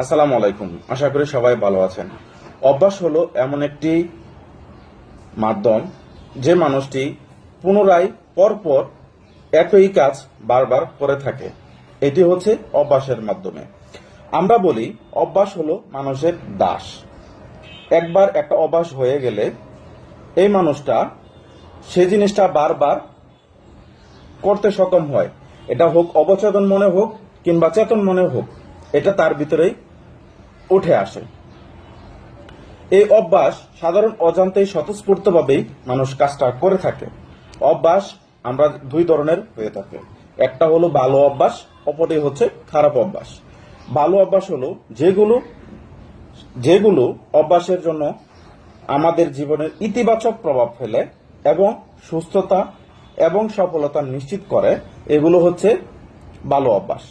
আসসালামু আলাইকুম। আশা করি সবাই ভালো আছেন। অভ্যাস হলো এমন একটি মাধ্যম যে মানুষটি পুনরায় পরপর একই কাজ বারবার করে থাকে। এটি হচ্ছে অভ্যাসের মাধ্যমে। আমরা বলি অভ্যাস হলো মানুষের দাস। একবার একটা অভ্যাস হয়ে গেলে এই মানুষটা সে জিনিসটা বারবার করতে সক্ষম হয়। এটা হোক অবচেতন মনে হোক কিংবা চেতন মনে হোক। এটা তার ভিতরেই উঠে আসে। এই অভ্যাস সাধারণ অজান্তেই স্বতঃস্ফূর্তভাবেই মানুষ কাজটা করে থাকে। অভ্যাস আমরা দুই ধরনের হয়ে থাকে। একটা হলো ভালো অভ্যাস, অপরটি হচ্ছে খারাপ অভ্যাস। ভালো অভ্যাস হলো যেগুলো যেগুলো অভ্যাসের জন্য আমাদের জীবনের ইতিবাচক প্রভাব ফেলে এবং সুস্থতা এবং সফলতা নিশ্চিত করে, এগুলো হচ্ছে ভালো অভ্যাস।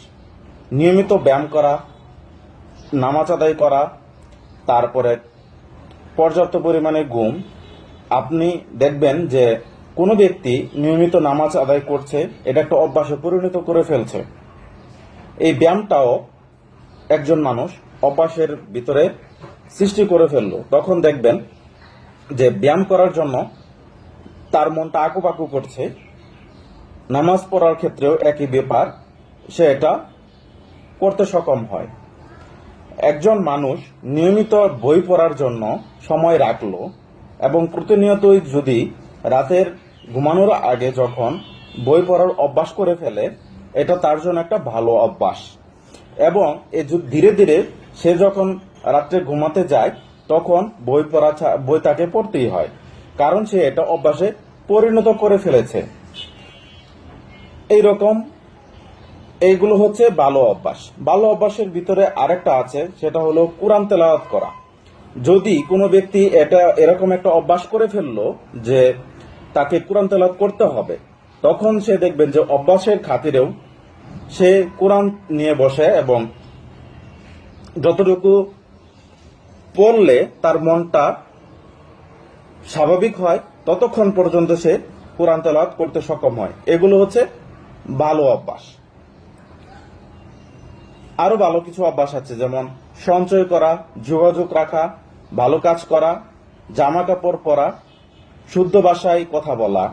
নিয়মিত ব্যায়াম করা, নামাজ আদায় করা, তারপরে পর্যাপ্ত পরিমাণে ঘুম। আপনি দেখবেন যে কোনো ব্যক্তি নিয়মিত নামাজ আদায় করছে, এটা একটা অভ্যাসে পরিণত করে ফেলছে। এই ব্যায়ামটাও একজন মানুষ অভ্যাসের ভিতরে সৃষ্টি করে ফেলল। তখন দেখবেন যে ব্যায়াম করার জন্য তার মনটা আকুপাকু করছে। নামাজ পড়ার ক্ষেত্রেও একই ব্যাপার, সে এটা করতে সক্ষম হয়। একজন মানুষ নিয়মিত বই পড়ার জন্য সময় রাখল এবং প্রতিনিয়তই যদি রাতের ঘুমানোর আগে যখন বই পড়ার অভ্যাস করে ফেলে, এটা তার জন্য একটা ভালো অভ্যাস। এবং এ ধীরে ধীরে সে যখন রাত্রে ঘুমাতে যায়, তখন বই পড়া বই তাকে পড়তেই হয়, কারণ সে এটা অভ্যাসে পরিণত করে ফেলেছে। এইরকম এইগুলো হচ্ছে ভালো অভ্যাস। ভালো অভ্যাসের ভিতরে আরেকটা আছে, সেটা হলো কোরআন তেলাওয়াত করা। যদি কোনো ব্যক্তি এটা এরকম একটা অভ্যাস করে ফেলল যে তাকে কোরআন তেলাওয়াত করতে হবে, তখন সে দেখবেন যে অভ্যাসের খাতিরেও সে কোরআন নিয়ে বসে এবং যতটুকু পড়লে তার মনটা স্বাভাবিক হয়, ততক্ষণ পর্যন্ত সে কোরআন তেলাওয়াত করতে সক্ষম হয়। এগুলো হচ্ছে ভালো অভ্যাস। আরও ভালো কিছু অভ্যাস আছে, যেমন সঞ্চয় করা, যোগাযোগ রাখা, ভালো কাজ করা জামা কাপড় পরা, শুদ্ধ ভাষায় কথা বলা।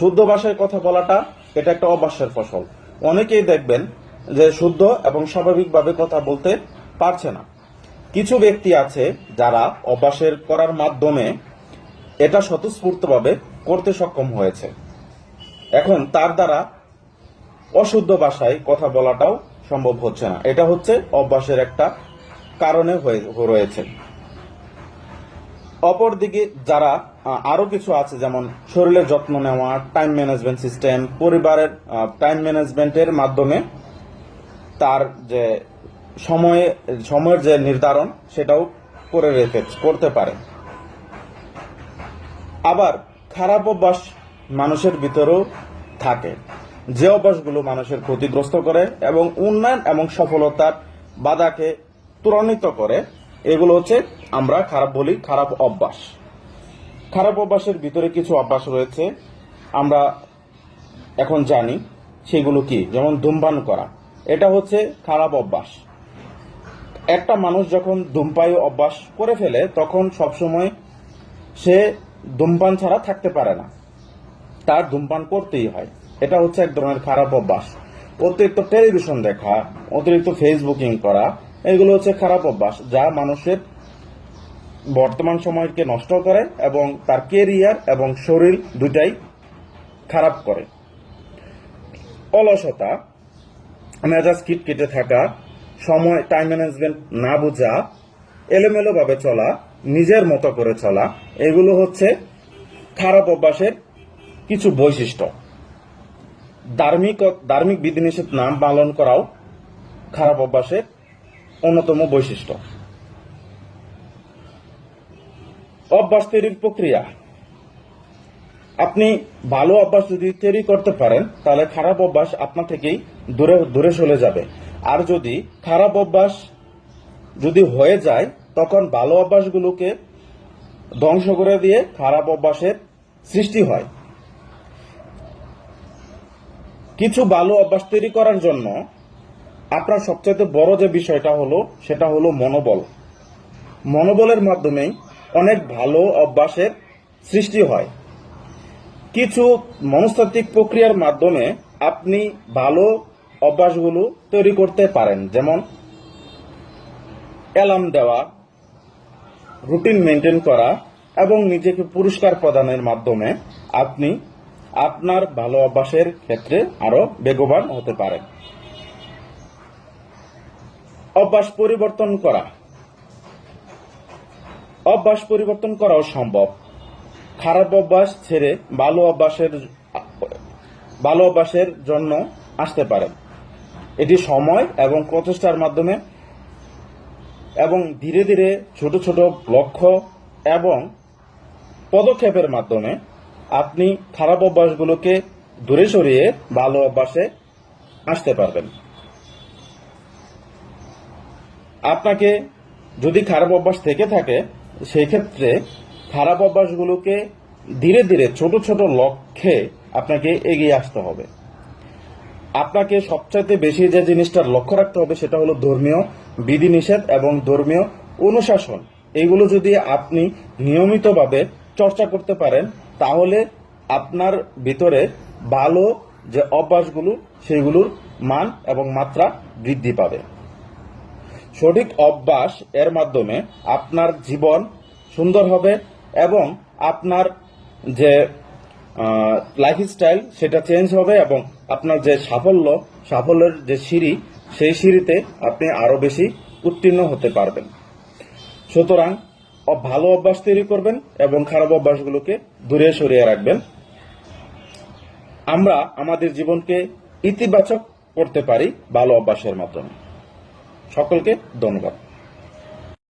শুদ্ধ ভাষায় কথা বলাটা এটা একটা অভ্যাসের ফসল। অনেকেই দেখবেন যে শুদ্ধ এবং স্বাভাবিকভাবে কথা বলতে পারছে না। কিছু ব্যক্তি আছে যারা অভ্যাসের করার মাধ্যমে এটা স্বতঃস্ফূর্তভাবে করতে সক্ষম হয়েছে। এখন তার দ্বারা অশুদ্ধ ভাষায় কথা বলাটাও সম্ভব হচ্ছে না। এটা হচ্ছে অভ্যাসের একটা কারণে রয়েছে। অপরদিকে যারা আহ, আরও কিছু আছে যেমন শরীরের যত্ন নেওয়া টাইম ম্যানেজমেন্ট সিস্টেম পরিবারের টাইম ম্যানেজমেন্টের মাধ্যমে তার যে সময়ে সময়ের যে নির্ধারণ সেটাও করে রেখে করতে পারে। আবার খারাপ অভ্যাস মানুষের ভিতরেও থাকে। যে অভ্যাসগুলো মানুষের ক্ষতিগ্রস্ত করে এবং উন্নয়ন এবং সফলতার বাধাকে ত্বরান্বিত করে। এগুলো হচ্ছে আমরা খারাপ বলি খারাপ অভ্যাস। খারাপ অভ্যাসের ভিতরে কিছু অভ্যাস রয়েছে। আমরা এখন জানি সেগুলো কি, যেমন ধূমপান করা। এটা হচ্ছে খারাপ অভ্যাস। একটা মানুষ যখন ধূমপায়ু অভ্যাস করে ফেলে, তখন সবসময় সে ধূমপান ছাড়া থাকতে পারে না। তার ধূমপান করতেই হয়। এটা হচ্ছে এক ধরনের খারাপ অভ্যাস। অতিরিক্ত টেলিভিশন দেখা, অতিরিক্ত ফেসবুকিং করা, এগুলো হচ্ছে খারাপ অভ্যাস যা মানুষের বর্তমান সময়কে নষ্ট করে এবং তার কেরিয়ার এবং শরীর দুটাই খারাপ করে। অলসতা, মেজাজ কিটকিটে থাকা, সময় টাইম ম্যানেজমেন্ট না বোঝা, এলোমেলোভাবে চলা, নিজের মতো করে চলা, এগুলো হচ্ছে খারাপ অভ্যাসের কিছু বৈশিষ্ট্য। ধার্মিক ধার্মিক বিধিনিষেধ নাম পালন করাও খারাপ অভ্যাসের অন্যতম বৈশিষ্ট্য। অভ্যাস তৈরির প্রক্রিয়া। আপনি ভালো অভ্যাস যদি তৈরি করতে পারেন, তাহলে খারাপ অভ্যাস আপনার থেকেই দূরে দূরে চলে যাবে। আর যদি খারাপ অভ্যাস যদি হয়ে যায়, তখন ভালো অভ্যাসগুলোকে ধ্বংস করে দিয়ে খারাপ অভ্যাসের সৃষ্টি হয়। কিছু ভালো অভ্যাস তৈরি করার জন্য আপনার সবচেয়ে বড় যে বিষয়টা হলো, সেটা হলো মনোবল। মনোবলের মাধ্যমেই অনেক ভালো অভ্যাসের সৃষ্টি হয়। কিছু মনস্তাত্ত্বিক প্রক্রিয়ার মাধ্যমে আপনি ভালো অভ্যাসগুলো তৈরি করতে পারেন, যেমন অ্যালার্ম দেওয়া, রুটিন মেনটেন করা এবং নিজেকে পুরস্কার প্রদানের মাধ্যমে আপনি আপনার ভালো অভ্যাসের ক্ষেত্রে আরও বেগবান হতে পারেন অভ্যাস পরিবর্তন করা। অভ্যাস পরিবর্তন করাও সম্ভব। খারাপ অভ্যাস ছেড়ে ভালো অভ্যাসের ভালো অভ্যাসের জন্য আসতে পারেন এটি সময় এবং প্রচেষ্টার মাধ্যমে এবং ধীরে ধীরে ছোট ছোট লক্ষ্য এবং পদক্ষেপের মাধ্যমে আপনি খারাপ অভ্যাসগুলোকে দূরে সরিয়ে ভালো অভ্যাসে আসতে পারবেন। আপনাকে যদি খারাপ অভ্যাস থেকে থাকে, সেই ক্ষেত্রে খারাপ অভ্যাসগুলোকে ধীরে ধীরে ছোট ছোট লক্ষ্যে আপনাকে এগিয়ে আসতে হবে। আপনাকে সবচাইতে বেশি যে জিনিসটার লক্ষ্য রাখতে হবে, সেটা হলো ধর্মীয় বিধিনিষেধ এবং ধর্মীয় অনুশাসন। এগুলো যদি আপনি নিয়মিতভাবে চর্চা করতে পারেন, তাহলে আপনার ভিতরে ভালো যে অভ্যাসগুলো সেগুলোর মান এবং মাত্রা বৃদ্ধি পাবে। সঠিক অভ্যাস এর মাধ্যমে আপনার জীবন সুন্দর হবে এবং আপনার যে লাইফস্টাইল সেটা চেঞ্জ হবে এবং আপনার যে সাফল্য, সাফল্যের যে সিঁড়ি, সেই সিঁড়িতে আপনি আরও বেশি উত্তীর্ণ হতে পারবেন। সুতরাং ভালো অভ্যাস তৈরি করবেন এবং খারাপ অভ্যাসগুলোকে দূরে সরিয়ে রাখবেন। আমরা আমাদের জীবনকে ইতিবাচক করতে পারি ভালো অভ্যাসের মাধ্যমে। সকলকে ধন্যবাদ।